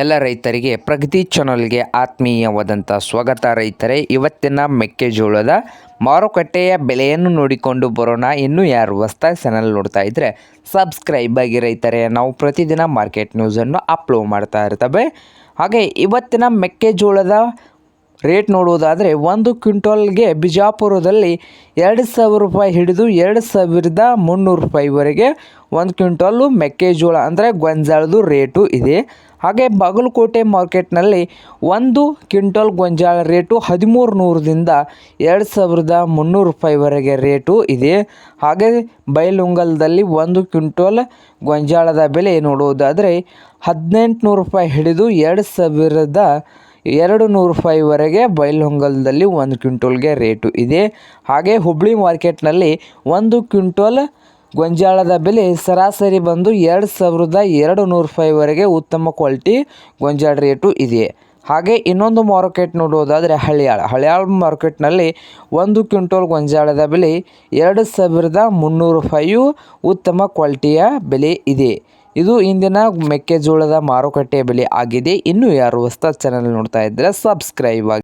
ಎಲ್ಲ ರೈತರಿಗೆ ಪ್ರಗತಿ ಚಾನಲ್ಗೆ ಆತ್ಮೀಯವಾದಂಥ ಸ್ವಾಗತ ರೈತರೇ. ಇವತ್ತಿನ ಮೆಕ್ಕೆಜೋಳದ ಮಾರುಕಟ್ಟೆಯ ಬೆಲೆಯನ್ನು ನೋಡಿಕೊಂಡು ಬರೋಣ. ಇನ್ನು ಯಾರು ಹೊಸ್ತ ಚಾನಲ್ ನೋಡ್ತಾ ಇದ್ದರೆ ಸಬ್ಸ್ಕ್ರೈಬ್ ಆಗಿ ರೈತರೇ. ನಾವು ಪ್ರತಿದಿನ ಮಾರ್ಕೆಟ್ ನ್ಯೂಸನ್ನು ಅಪ್ಲೋಡ್ ಮಾಡ್ತಾ ಇರ್ತವೆ. ಹಾಗೆ ಇವತ್ತಿನ ಮೆಕ್ಕೆಜೋಳದ ರೇಟ್ ನೋಡುವುದಾದರೆ ಒಂದು ಕ್ವಿಂಟಲ್ಗೆ ಬಿಜಾಪುರದಲ್ಲಿ ಎರಡು ಸಾವಿರ ರೂಪಾಯಿ ಹಿಡಿದು ಎರಡು ಸಾವಿರದ ಮುನ್ನೂರು ರೂಪಾಯಿವರೆಗೆ ಒಂದು ಕ್ವಿಂಟಲ್ಲು ಮೆಕ್ಕೆಜೋಳ ಅಂದರೆ ಗೊಂಜಾಳದು ರೇಟು ಇದೆ. ಹಾಗೆ ಬಾಗಲಕೋಟೆ ಮಾರ್ಕೆಟ್ನಲ್ಲಿ ಒಂದು ಕ್ವಿಂಟಲ್ ಗೊಂಜಾಳ ರೇಟು ಹದಿಮೂರು ನೂರದಿಂದ ಎರಡು ಸಾವಿರದ ಮುನ್ನೂರು ರೂಪಾಯಿವರೆಗೆ ರೇಟು ಇದೆ. ಹಾಗೆ ಬೈಲುಂಗಲದಲ್ಲಿ ಒಂದು ಕ್ವಿಂಟಲ್ ಗೊಂಜಾಳದ ಬೆಲೆ ನೋಡುವುದಾದರೆ ಹದಿನೆಂಟುನೂರು ರೂಪಾಯಿ ಹಿಡಿದು ಎರಡು ಸಾವಿರದ ಎರಡು ನೂರು ರೂಪಾಯಿವರೆಗೆ ಬೈಲಹೊಂಗಲದಲ್ಲಿ ಒಂದು ಕ್ವಿಂಟಲ್ಗೆ ರೇಟು ಇದೆ. ಹಾಗೆ ಹುಬ್ಳಿ ಮಾರ್ಕೆಟ್ನಲ್ಲಿ ಒಂದು ಕ್ವಿಂಟಲ್ ಗೊಂಜಾಳದ ಬೆಲೆ ಸರಾಸರಿ ಬಂದು ಎರಡು ಸಾವಿರದ ಎರಡು ನೂರು ರೂಪಾಯಿವರೆಗೆ ಉತ್ತಮ ಕ್ವಾಲಿಟಿ ಗೊಂಜಾಳ ರೇಟು ಇದೆ. ಹಾಗೆ ಇನ್ನೊಂದು ಮಾರ್ಕೆಟ್ ನೋಡುವುದಾದರೆ ಹಳಿಯಾಳ. ಹಳಿಯಾಳ ಮಾರ್ಕೆಟ್ನಲ್ಲಿ ಒಂದು ಕ್ವಿಂಟಲ್ ಗೊಂಜಾಳದ ಬೆಲೆ ಎರಡು ಸಾವಿರದ ಮುನ್ನೂರು ರೂಪಾಯಿಯು ಉತ್ತಮ ಕ್ವಾಲಿಟಿಯ ಬೆಲೆ ಇದೆ. ಇದು ಇಂದಿನ ಮೆಕ್ಕೆಜೋಳದ ಮಾರುಕಟ್ಟೆ ಬೆಲೆ ಆಗಿದೆ. ಇನ್ನು ಯಾರು ಹೊಸ್ತಾದ ಚಾನಲ್ ನೋಡ್ತಾ ಇದ್ದರೆ ಸಬ್ಸ್ಕ್ರೈಬ್ ಆಗಿ.